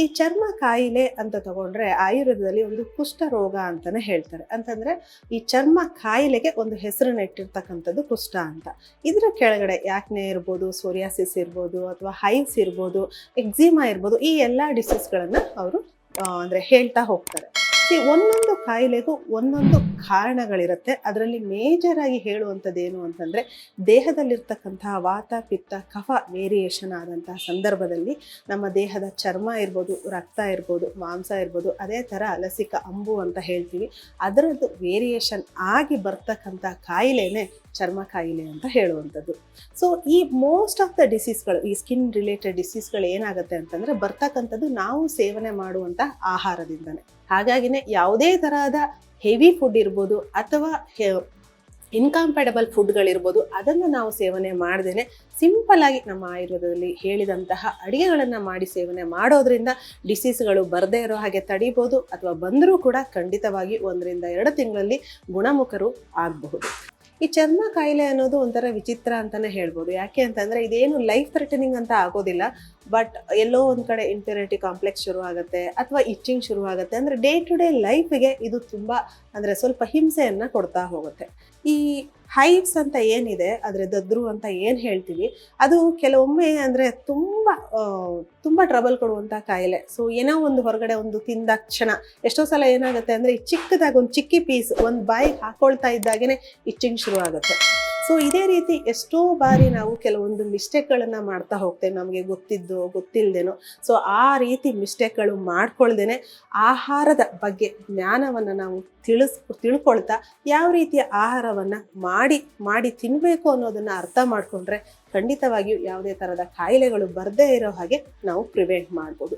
ಈ ಚರ್ಮ ಕಾಯಿಲೆ ಅಂತ ತಗೊಂಡ್ರೆ ಆಯುರ್ವೇದದಲ್ಲಿ ಒಂದು ಕುಷ್ಠ ರೋಗ ಅಂತಾನೆ ಹೇಳ್ತಾರೆ. ಅಂತಂದ್ರೆ ಈ ಚರ್ಮ ಕಾಯಿಲೆಗೆ ಒಂದು ಹೆಸರನ್ನ ಇಟ್ಟಿರ್ತಕ್ಕಂಥದ್ದು ಕುಷ್ಠ ಅಂತ. ಇದರ ಕೆಳಗಡೆ ಯಾಕ್ನೆ ಇರ್ಬೋದು, ಸೋರಿಯಾಸಿಸ್ ಇರ್ಬೋದು ಅಥವಾ ಹೈಸ್ ಇರ್ಬೋದು, ಎಕ್ಸಿಮಾ ಇರ್ಬೋದು, ಈ ಎಲ್ಲ ಡಿಸೀಸ್ಗಳನ್ನು ಅವರು ಅಂದ್ರೆ ಹೇಳ್ತಾ ಹೋಗ್ತಾರೆ. ಒಂದೊಂದು ಕಾಯಿಲೆಗೂ ಒಂದೊಂದು ಕಾರಣಗಳಿರುತ್ತೆ. ಅದರಲ್ಲಿ ಮೇಜರ್ ಆಗಿ ಹೇಳುವಂಥದ್ದು ಏನು ಅಂತಂದರೆ ದೇಹದಲ್ಲಿರ್ತಕ್ಕಂತಹ ವಾತ, ಪಿತ್ತ, ಕಫ ವೇರಿಯೇಷನ್ ಆದಂತಹ ಸಂದರ್ಭದಲ್ಲಿ ನಮ್ಮ ದೇಹದ ಚರ್ಮ ಇರ್ಬೋದು, ರಕ್ತ ಇರ್ಬೋದು, ಮಾಂಸ ಇರ್ಬೋದು, ಅದೇ ಥರ ಲಸಿಕ, ಅಂಬು ಅಂತ ಹೇಳ್ತೀವಿ. ಅದರದ್ದು ವೇರಿಯೇಷನ್ ಆಗಿ ಬರ್ತಕ್ಕಂಥ ಕಾಯಿಲೆನೇ ಚರ್ಮ ಕಾಯಿಲೆ ಅಂತ ಹೇಳುವಂಥದ್ದು. ಸೊ ಈ ಮೋಸ್ಟ್ ಆಫ್ ದ ಡಿಸೀಸ್ಗಳು ಈ ಸ್ಕಿನ್ ರಿಲೇಟೆಡ್ ಡಿಸೀಸ್ಗಳು ಏನಾಗುತ್ತೆ ಅಂತಂದ್ರೆ, ಬರ್ತಕ್ಕಂಥದ್ದು ನಾವು ಸೇವನೆ ಮಾಡುವಂಥ ಆಹಾರದಿಂದನೇ. ಯಾವುದೇ ತರಹದ ಹೆವಿ ಫುಡ್ ಇರ್ಬೋದು ಅಥವಾ ಇನ್ಕಂಫರ್ಟಬಲ್ ಫುಡ್ಗಳಿರ್ಬೋದು ಅದನ್ನು ನಾವು ಸೇವನೆ ಮಾಡ್ದೇನೆ ಸಿಂಪಲಾಗಿ ನಮ್ಮ ಆಯುರ್ವೇದದಲ್ಲಿ ಹೇಳಿದಂತಹ ಅಡಿಗೆಗಳನ್ನು ಮಾಡಿ ಸೇವನೆ ಮಾಡೋದ್ರಿಂದ ಡಿಸೀಸ್ಗಳು ಬರದೇ ಇರೋ ಹಾಗೆ ತಡಿಬೋದು ಅಥವಾ ಬಂದರೂ ಕೂಡ ಖಂಡಿತವಾಗಿ ಒಂದರಿಂದ ಎರಡು ತಿಂಗಳಲ್ಲಿ ಗುಣಮುಖರು ಆಗಬಹುದು. ಈ ಚರ್ಮ ಕಾಯಿಲೆ ಅನ್ನೋದು ಒಂಥರ ವಿಚಿತ್ರ ಅಂತಾನೆ ಹೇಳ್ಬೋದು. ಯಾಕೆ ಅಂತಂದ್ರೆ ಇದೇನು ಲೈಫ್ ಥ್ರೆಟನಿಂಗ್ ಅಂತ ಆಗೋದಿಲ್ಲ. ಬಟ್ ಎಲ್ಲೋ ಒಂದು ಕಡೆ ಇಂಪ್ಯೂರಿಟಿ ಕಾಂಪ್ಲೆಕ್ಸ್ ಶುರು ಆಗುತ್ತೆ, ಅಥವಾ ಇಚ್ಚಿಂಗ್ ಶುರು ಆಗುತ್ತೆ. ಅಂದರೆ ಡೇ ಟು ಡೇ ಲೈಫಿಗೆ ಇದು ತುಂಬ ಅಂದರೆ ಸ್ವಲ್ಪ ಹಿಂಸೆಯನ್ನು ಕೊಡ್ತಾ ಹೋಗುತ್ತೆ. ಈ ಹೈವ್ಸ್ ಅಂತ ಏನಿದೆ ಆದರೆ ದದ್ರು ಅಂತ ಏನು ಹೇಳ್ತೀವಿ, ಅದು ಕೆಲವೊಮ್ಮೆ ಅಂದರೆ ತುಂಬ ತುಂಬ ಟ್ರಬಲ್ ಕೊಡುವಂಥ ಕಾಯಿಲೆ. ಸೊ ಏನೋ ಒಂದು ಹೊರಗಡೆ ಒಂದು ತಿಂದಾಕ್ಷಣ ಎಷ್ಟೋ ಸಲ ಏನಾಗುತ್ತೆ ಅಂದರೆ ಈ ಚಿಕ್ಕದಾಗಿ ಒಂದು ಚಿಕ್ಕಿ ಪೀಸ್ ಒಂದು ಬಾಯಿಗೆ ಹಾಕ್ಕೊಳ್ತಾ ಇದ್ದಾಗೇ ಇಚ್ಚಿಂಗ್ ಶುರು ಆಗುತ್ತೆ ಸೊ ಇದೇ ರೀತಿ ಎಷ್ಟೋ ಬಾರಿ ನಾವು ಕೆಲವೊಂದು ಮಿಸ್ಟೇಕ್ಗಳನ್ನು ಮಾಡ್ತಾ ಹೋಗ್ತೇವೆ. ನಮಗೆ ಗೊತ್ತಿದ್ದು ಗೊತ್ತಿಲ್ಲದೇನೋ ಸೊ ಆ ರೀತಿ ಮಿಸ್ಟೇಕ್ಗಳು ಮಾಡ್ಕೊಳ್ದೇನೆ ಆಹಾರದ ಬಗ್ಗೆ ಜ್ಞಾನವನ್ನು ನಾವು ತಿಳಿಸ್, ತಿಳ್ಕೊಳ್ತಾ ಯಾವ ರೀತಿಯ ಆಹಾರವನ್ನು ಮಾಡಿ ಮಾಡಿ ತಿನ್ನಬೇಕು ಅನ್ನೋದನ್ನು ಅರ್ಥ ಮಾಡಿಕೊಂಡ್ರೆ ಖಂಡಿತವಾಗಿಯೂ ಯಾವುದೇ ಥರದ ಕಾಯಿಲೆಗಳು ಬರದೇ ಇರೋ ಹಾಗೆ ನಾವು ಪ್ರಿವೆಂಟ್ ಮಾಡ್ಬೋದು.